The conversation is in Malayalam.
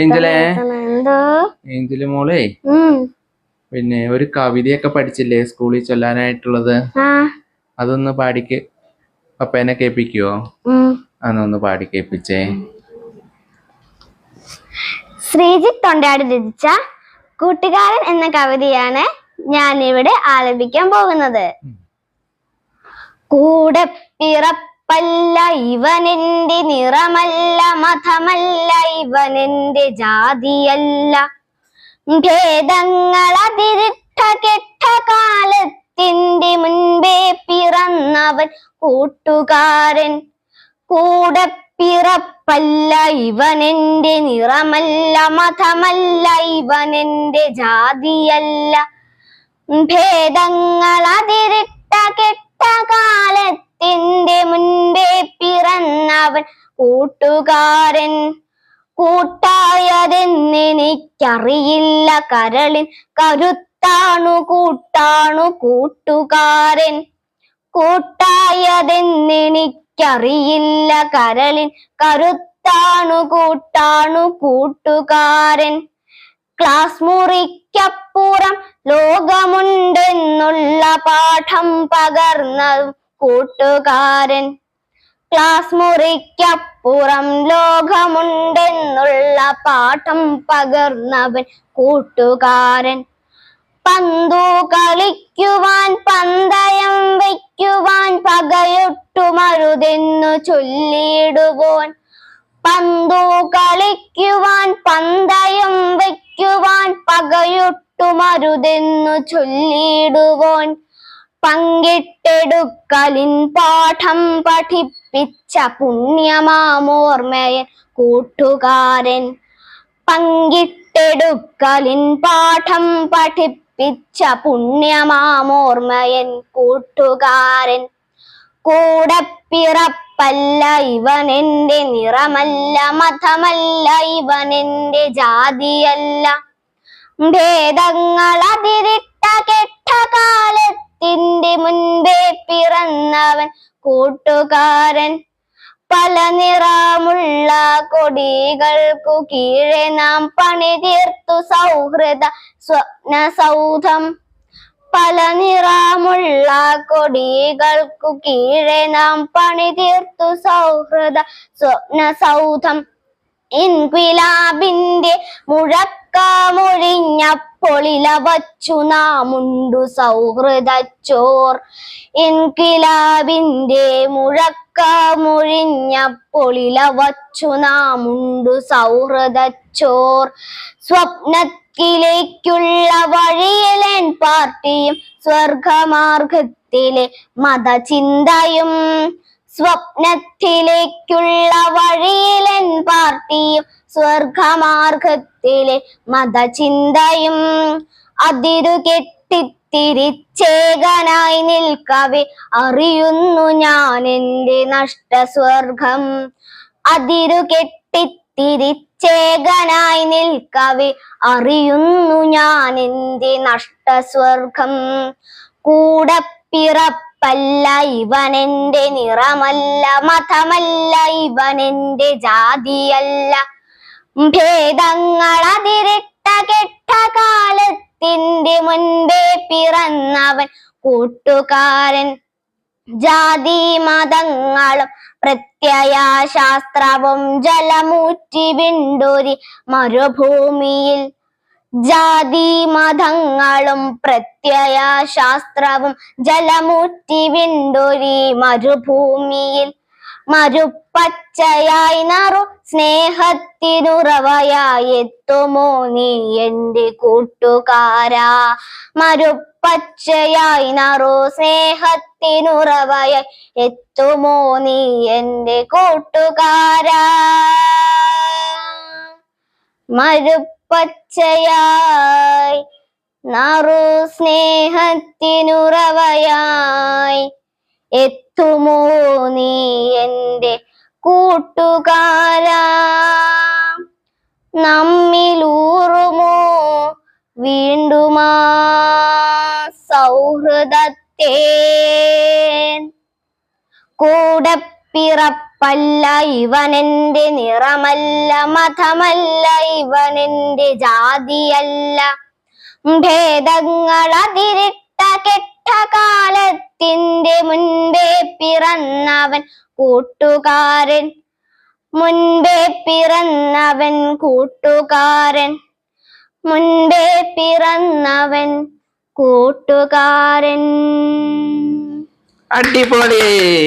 ഏഞ്ചലേ? മോളെ പിന്നെ ഒരു കവിതയൊക്കെ പഠിച്ചില്ലേ സ്കൂളിൽ ചൊല്ലാനായിട്ടുള്ളത്? അതൊന്ന് പാടിക്ക്. പപ്പേനെ കേൾപ്പിക്കുവോ? അതൊന്ന് പാടി കേൾപ്പിച്ചേ. ശ്രീജിത് തൊണ്ടാടി രചിച്ച കൂട്ടുകാരൻ എന്ന കവിതയാണ് ഞാൻ ഇവിടെ ആലപിക്കാൻ പോകുന്നത്. കൂടെ കൂടെ പിറപ്പല്ല ഇവനെന്റെ നിറമല്ല മതമല്ല ഇവനെന്റെ ജാതിയല്ല. ഭേദങ്ങൾ അതിരിട്ട കെട്ട കാലത്തിന്റെ മുൻപേ പിറന്നവൻ കൂട്ടുകാരൻ. കൂടെ പിറപ്പല്ല ഇവനെന്റെ നിറമല്ല മതമല്ല ഇവനെന്റെ ജാതിയല്ല. ഭേദങ്ങൾ കൂട്ടുകാരൻ കൂട്ടായതെന്നെനിക്കറിയില്ല. കരളിൻ കരുത്താണു കൂട്ടാണു കൂട്ടുകാരൻ. കൂട്ടായതെന്നെനിക്കറിയില്ല. കരളിൻ കരുത്താണു കൂട്ടാണു കൂട്ടുകാരൻ. ക്ലാസ് മുറിക്കപ്പുറം ലോകമുണ്ടെന്നുള്ള പാഠം പകർന്ന കൂട്ടുകാരൻ. ക്ലാസ് മുറിക്കപ്പുറം ലോകമുണ്ടെന്നുള്ള പാഠം പകർന്നവൻ കൂട്ടുകാരൻ. പന്തു കളിക്കുവാൻ പന്തയം വയ്ക്കുവാൻ പകയൊട്ടുമരുതെന്നു ചൊല്ലിയിടുവോൻ. പന്തു കളിക്കുവാൻ പന്തയം വയ്ക്കുവാൻ പകയൊട്ടുമരുതെന്നു ചൊല്ലിയിടുവോൻ. പങ്കിട്ടെടുക്കലിൻ പാഠം പഠിപ്പിച്ച പുണ്യമാമോർമ്മയൻ കൂട്ടുകാരൻ. പങ്കിട്ടെടുക്കലിൻ പാഠം പഠിപ്പിച്ച പുണ്യമാമോർമ്മയൻ കൂട്ടുകാരൻ. കൂടെ പിറപ്പല്ല ഇവനെന്റെ നിറമല്ല മതമല്ല ഇവനെന്റെ ജാതിയല്ല. ഭേദങ്ങൾ അതിരിട്ട കെട്ട കാലത്തിന്റെ മുൻപേ പിറന്നവൻ കൂട്ടുകാരൻ. പല നിറമുള്ള കൊടികൾക്കു കീഴെ നാം പണിതീർത്തു സൗഹൃദ സ്വപ്ന സൗധം. പല നിറമുള്ള കൊടികൾക്കു കീഴെ നാം പണിതീർത്തു സൗഹൃദ സ്വപ്ന സൗധം. ഇൻകുലാബിന്റെ ഇൻക്വിലാബിന്റെ മുഴക്കമൊഴിഞ്ഞപ്പൊളില വച്ചു നാമുണ്ടു സൗഹൃദച്ചോർ. മുഴിഞ്ഞ പൊളില വച്ചു നാമുണ്ടു സൗഹൃദച്ചോർ. സ്വപ്നത്തിലേക്കുള്ള വഴിയിലേൻ പാർട്ടിയും സ്വർഗമാർഗത്തിലെ മതചിന്തയും. സ്വപ്നത്തിലേക്കുള്ള വഴിയിലൻ പാർട്ടിയും സ്വർഗമാർഗത്തിലെ മതചിന്തയും അതിരു കെട്ടിത്തിരിച്ചേകനായി നിൽക്കവെ അറിയുന്നു ഞാൻ എന്റെ നഷ്ടസ്വർഗം. അതിരു കെട്ടിത്തിരിച്ചേകനായി നിൽക്കവെ അറിയുന്നു ഞാൻ എന്റെ നഷ്ടസ്വർഗം. കൂടെ പിറപ്പല്ല ഇവനെന്റെ നിറമല്ല മതമല്ല ഇവനെന്റെ ജാതിയല്ല. ഭേദങ്ങൾ അതിരിട്ട കെട്ട കാലത്തിന്റെ മുൻപേ പിറന്നവൻ കൂട്ടുകാരൻ. ജാതി മതങ്ങളും പ്രത്യയശാസ്ത്രവും ജലമൂറ്റി വിണ്ടൊരി മരുഭൂമിയിൽ. ജാതി മതങ്ങളും പ്രത്യയശാസ്ത്രവും ജലമൂറ്റി വിണ്ടൊരി മരുഭൂമിയിൽ. മരുപ്പച്ചയായി നറു സ്നേഹത്തിനുറവയായെത്തുമോ നീ എന്റെ കൂട്ടുകാരാ? മരുപ്പച്ചയായി നറു സ്നേഹത്തിനുറവയായി എത്തുമോ നീ എന്റെ കൂട്ടുകാരാ? മരുപ്പച്ചയായി നറു സ്നേഹത്തിനുറവയായി എത്തുമോ നീ എന്റെ കൂട്ടുകാരാ? നമ്മിലൂറുമോ വീണ്ടുമാ സൗഹൃദത്തെ? കൂടെ പിറപ്പല്ല ഇവനെന്റെ നിറമല്ല മതമല്ല ഇവനെന്റെ ജാതിയല്ല. ഭേദങ്ങൾ അതിരിട്ട കെട്ട കാലത്തിന്റെ മുൻപേ പിറന്നവൻ കൂട്ടുകാരൻ. മുൻപേ പിറന്നവൻ കൂട്ടുകാരൻ. മുൻപേ പിറന്നവൻ കൂട്ടുകാരൻ. അടിപൊളി.